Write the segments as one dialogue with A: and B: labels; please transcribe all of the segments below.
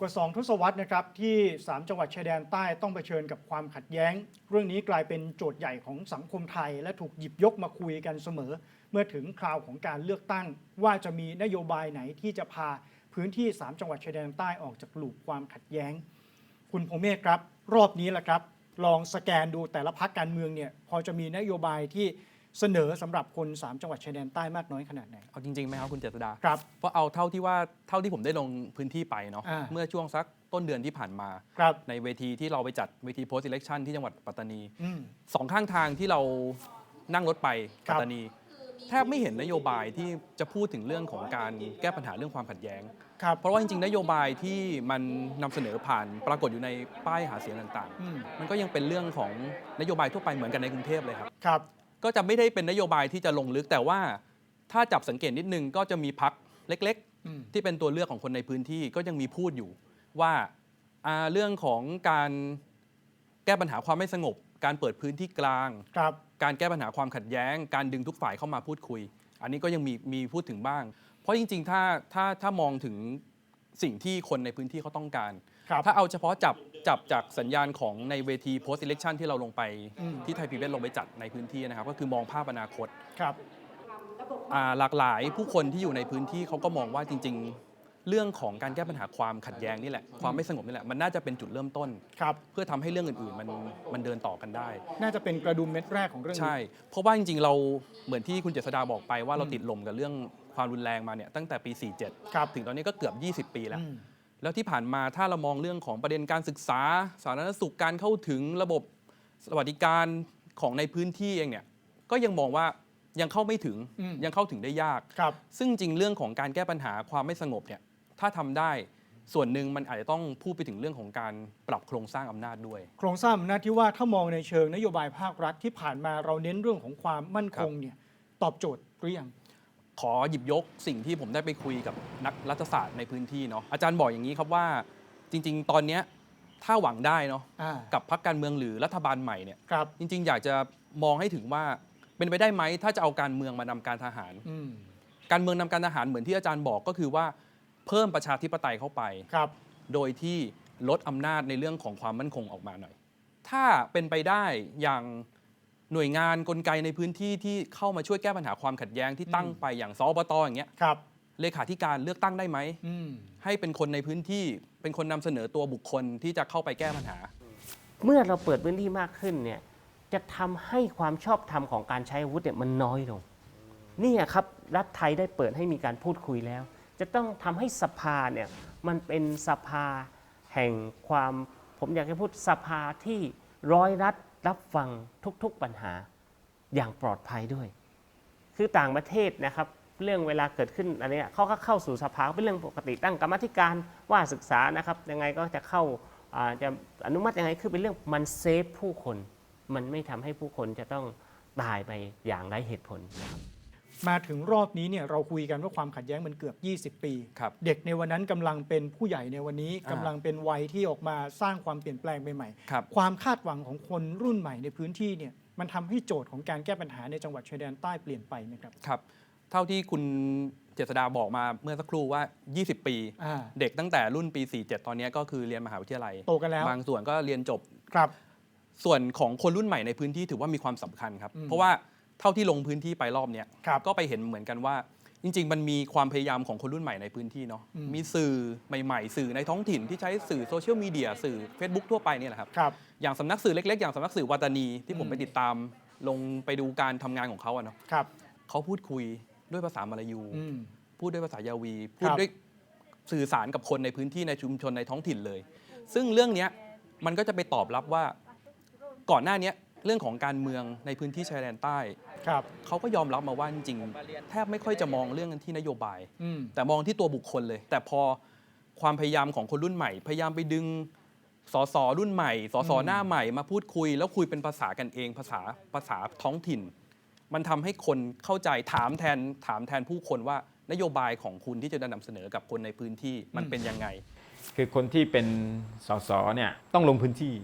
A: กว่า 2 ทศวรรษนะครับที่ 3 จังหวัดชายแดนใต้ต้องเผชิญกับความขัดแย้ง เรื่องนี้กลายเป็นโจทย์ใหญ่ของสังคมไทย และถูกหยิบยกมาคุยกันเสมอ เมื่อถึงคราวของการเลือกตั้ง ว่าจะมีนโยบายไหนที่จะพาพื้นที่ 3 จังหวัดชายแดนใต้ออกจากหลูกความขัดแย้ง คุณพงเมฆครับ รอบนี้แหละครับ ลองสแกนดูแต่ละพักการเมืองเนี่ยพอจะมีนโยบายที่ เสนอสำหรับคน 3 จังหวัดชายแดนใต้มากน้อยขนาดไหน
B: เอาจริงๆไหมครับคุณเจษดา
A: ครับ
B: เพราะเอาเท่าที่ว่าเท่าที่ผมได้ลงพื้นที่ไปเนาะ
A: อ่า
B: เมื่อช่วงสักต้นเดือนที่ผ่านมา
A: ครับ
B: ในเวทีที่เราไปจัดเวที post election ที่จังหวัดปัตตานี
A: อืม
B: สองข้างทางที่เรานั่งรถไป
A: ครั
B: ปั
A: บ
B: ตตานีแทบไม่เห็นนโยบายที่จะพูดถึงเรื่องของการแก้ปัญหาเรื่องความขัดแย้ง
A: ครับ
B: เพราะว่าจริง ๆ นโยบายที่มันนำเสนอผ่านปรากฏอยู่ในป้ายหาเสียงต่าง
A: อืม
B: ๆมันก็ยังเป็นเรื่องของนโยบายทั่วไปเหมือนกันในกรุงเทพเลยครับ
A: ครับ
B: ก็จะไม่ได้เป็นนโยบายที่จะลงลึกแต่ว่าถ้าจับสังเกตนิดนึงก็จะมีพักเล็ก
A: อืม
B: ๆที่เป็นตัวเลือกของคนในพื้นที่ก็ยังมีพูดอยู่ว่าอ่าเรื่องของการแก้ปัญหาความไม่สงบ การเปิดพื้นที่กลาง
A: ครับ
B: การแก้ปัญหาความขัดแย้ง การดึงทุกฝ่ายเข้ามาพูดคุย อันนี้ก็ยังมีมีพูดถึงบ้าง เพราะจริงๆ ถ้าถ้าถ้ามองถึงสิ่งที่คนในพื้นที่เขาต้องการ
A: ครับ
B: ถ้าเอาเฉพาะจับจับจากสัญญาณของในเวที post election ที่เราลงไป
A: อืม
B: ที่ไทยพีบีลงไปจัดในพื้นที่นะครับ ก็คือมองภาพอนาคต
A: ครับ
B: อ่าหลากหลายผู้คนที่อยู่ในพื้นที่เขาก็มองว่าจริง ๆ เรื่องของการแก้ปัญหาความขัดแย้งนี่แหละความไม่สงบนี่แหละมันน่าจะเป็นจุดเริ่มต้น
A: ครับ
B: เพื่อทำให้เรื่องอื่นๆ มันมันเดินต่อกันได้
A: น่าจะเป็นกระดุมเม็ดแรกของเรื่องนี้
B: ใช่ เพราะว่าจริงๆ เราเหมือนที่คุณเจษดาบอกไปว่าเรา
A: อืม
B: ติดลมกับเรื่องความรุนแรงมาเนี่ยตั้งแต่ปี 47
A: ครับ
B: ถึงตอนนี้ก็เกือบ 20 ปีแล้ว
A: อืม
B: แล้วที่ผ่านมาถ้าเรามองเรื่องของประเด็นการศึกษา สาธารณสุขการเข้าถึงระบบสวัสดิการของในพื้นที่เองเนี่ยก็ยังมองว่ายังเข้าไม่ถึง
A: อืม
B: ยังเข้าถึงได้ยาก
A: ครับ
B: ซึ่งจริงเรื่องของการแก้ปัญหาความไม่สงบเนี่ยถ้าทำได้ส่วนหนึ่งมันอาจจะต้องพูดไปถึงเรื่องของการปรับโครงสร้างอำนาจด้วย
A: โครงสร้างอำนาจที่ว่าถ้ามองในเชิงนโยบายภาครัฐที่ผ่านมาเราเน้นเรื่องของความมั่นคงเนี่ยตอบโจทย์หรือยัง
B: ขอหยิบยกสิ่งที่ผมได้ไปคุยกับนักรัฐศาสตร์ในพื้นที่เนาะอาจารย์บอกอย่างนี้ครับว่าจริง ๆ ตอนเนี้ยถ้าหวังได้เนาะ
A: อ่า
B: กับพรรคการเมืองหรือรัฐบาลใหม่เนี่ย
A: ครับ
B: จริง ๆ อยากจะมองให้ถึงว่าเป็นไปได้ไหมถ้าจะเอาการเมืองมานำการทหาร
A: อืม
B: การเมืองนำการทหารเหมือนที่อาจารย์บอกก็คือว่าเพิ่มประชาธิปไตยเข้าไป
A: ครับ
B: โดยที่ลดอำนาจในเรื่องของความมั่นคงออกมาหน่อย ถ้าเป็นไปได้อย่าง หน่วยงานกลไกในพื้นที่ที่เข้ามาช่วยแก้ปัญหาความขัดแย้งที่ตั้ง
A: อืม
B: ไปอย่างสอบตอย่างเงี้ย
A: ครับ
B: เลขาธิการเลือกตั้งได้ไหม
A: อืม
B: ให้เป็นคนในพื้นที่เป็นคนนำเสนอตัวบุคคลที่จะเข้าไปแก้ปัญหา
C: เมื่อเราเปิดพื้นที่มากขึ้นเนี่ยจะทำให้ความชอบธรรมของการใช้อาวุธเนี่ยมันน้อยลงนี่ครับรัฐไทยได้เปิดให้มีการพูดคุยแล้ว จะต้องทำให้สภาเนี่ยมันเป็นสภาแห่งความ ผมอยากจะพูดสภาที่ร้อยรัฐ รับฟังทุกๆปัญหาอย่างปลอดภัยด้วย คือต่างประเทศนะครับ เรื่องเวลาเกิดขึ้นอันเนี้ยเขาก็เข้าสู่สภาเป็นเรื่องปกติตั้งกรรมธิการว่าศึกษานะครับยังไงก็จะเข้าจะอนุมัติยังไงคือเป็นเรื่องมันเซฟผู้คน มันไม่ทำให้ผู้คนจะต้องตายไปอย่างไร้เหตุผลนะครับ
A: มาถึงรอบนี้เนี่ยเราคุยกันว่าความขัดแย้งมันเกือบ 20 ปี
B: ครับ
A: เด็กในวันนั้นกำลังเป็นผู้ใหญ่ในวันนี้
B: อ่ากำ
A: ลังเป็นวัยที่ออกมาสร้างความเปลี่ยนแปลงใหม่
B: ครับ
A: ๆความคาดหวังของคนรุ่นใหม่ในพื้นที่เนี่ยมันทำให้โจทย์ของการแก้ปัญหาในจังหวัดชายแดนใต้เปลี่ยนไปไหมครับ
B: ครับ เท่าที่คุณเจษดาบอกมาเมื่อสักครู่ว่า 20 ปี
A: อ่า
B: เด็กตั้งแต่รุ่นปี 47 ตอนนี้ก็คือเรียนมหาวิทยาลัย
A: โตกันแล้ว
B: บางส่วนก็เรียนจบ
A: ครับ
B: ส่วนของคนรุ่นใหม่ในพื้นที่ถือว่ามีความสำคัญครับ
A: อืม
B: เพราะว่า เท่าที่ลงพื้นที่ไปรอบเนี้ย
A: ครับ
B: ก็ไปเห็นเหมือนกันว่า จริง ๆ มันมีความพยายามของคนรุ่นใหม่ในพื้นที่เนาะ
A: อืม
B: มีสื่อใหม่ๆ สื่อในท้องถิ่นที่ใช้สื่อโซเชียลมีเดียสื่อ Facebook ทั่วไปเนี่ยแหละครับ
A: ครับ
B: อย่างสำนักสื่อเล็กๆ อย่างสำนักสื่อวัตานีที่ผม
A: อืม
B: ไปติดตาม ลงไปดูการทำงานของเขาอะเนาะ
A: ครับ
B: เขาพูดคุยด้วยภาษามลายู
A: อืม
B: พูดด้วยภาษายาวี พูด
A: ครับ
B: ด้วยสื่อสารกับคนในพื้นที่ในชุมชนในท้องถิ่นเลย ซึ่งเรื่องเนี้ยมันก็จะไปตอบรับว่าก่อนหน้าเนี้ย เรื่องของการเมืองในพื้นที่ชายแดนใต้
A: ครับ
B: เขาก็ยอมรับมาว่าจริงๆแทบไม่ค่อยจะมองเรื่องกันที่นโยบาย
A: อืม
B: แต่มองที่ตัวบุคคลเลย แต่พอความพยายามของคนรุ่นใหม่ พยายามไปดึงสสรุ่นใหม่สส
A: อืม
B: หน้าใหม่มาพูดคุย แล้วคุยเป็นภาษากันเองภาษาภาษาท้องถิ่น มันทำให้คนเข้าใจถามแทนถามแทนผู้คนว่านโยบายของคุณที่จะนำเสนอกับคนในพื้นที่มันเป็นยังไง
D: คือคนที่เป็นสสเนี่ยต้องลงพื้นที่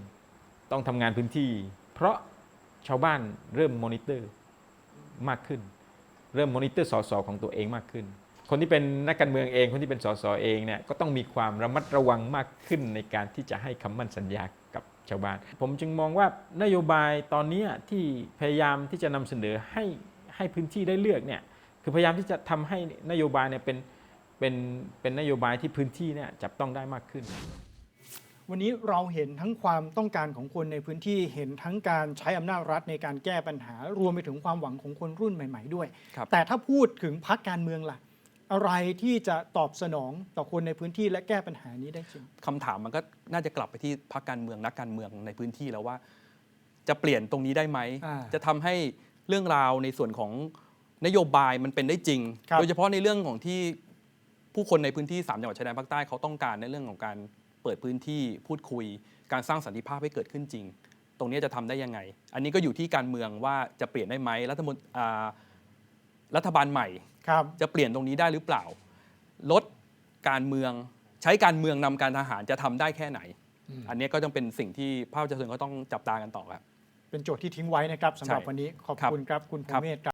D: ต้องทำงานพื้นที่ เพราะ ชาวบ้านเริ่มมอนิเตอร์มากขึ้น เริ่มมอนิเตอร์สสของตัวเองมากขึ้น คนที่เป็นนักการเมืองเอง คนที่เป็นสสเองเนี่ยก็ต้องมีความระมัดระวังมากขึ้นในการที่จะให้คำมั่นสัญญากับชาวบ้าน ผมจึงมองว่านโยบายตอนนี้ที่พยายามที่จะนำเสนอให้ให้พื้นที่ได้เลือกเนี่ยคือพยายามที่จะทำให้นโยบายเนี่ยเป็นเป็นเป็นนโยบายที่พื้นที่เนี่ยจับต้องได้มากขึ้น
A: วันนี้เราเห็นทั้งความต้องการของคนในพื้นที่เห็นทั้งการใช้อำนาจรัฐในการแก้ปัญหา รวมไปถึงความหวังของคนรุ่นใหม่ ๆ ด้วย
B: ครับ
A: แต่ถ้าพูดถึงพักการเมืองล่ะ อะไรที่จะตอบสนองต่อคนในพื้นที่และแก้ปัญหานี้ได้จริง
B: คำถามมันก็น่าจะกลับไปที่พรรคการเมืองนักการเมืองในพื้นที่แล้วว่า จะเปลี่ยนตรงนี้ได้ไหม
A: อ่า
B: จะทำให้เรื่องราวในส่วนของนโยบายมันเป็นได้จริง
A: ครับ
B: โดยเฉพาะในเรื่องของที่ผู้คนในพื้นที่ 3 จังหวัดชายแดนภาคใต้เขาต้องการในเรื่องของการ เปิดพื้นที่พูดคุย การสร้างสันติภาพให้เกิดขึ้นจริง ตรงนี้จะทำได้ยังไง อันนี้ก็อยู่ที่การเมืองว่าจะเปลี่ยนได้ไหมรัฐมนอ่ารัฐบาลใหม่
A: ครับ
B: จะเปลี่ยนตรงนี้ได้หรือเปล่า ลดการเมืองใช้การเมืองนำการทหารจะทำได้แค่ไหน อันนี้ก็ต้องเป็นสิ่งที่ภาคประชาชนก็ต้องจับตากันต่อครับ
A: เป็นโจทย์ที่ทิ้งไว้นะครับสำหรับ
B: ใช่
A: วันนี้ขอบ
B: ครับ
A: คุณครับคุณภู
B: ครับ
A: เมศครับ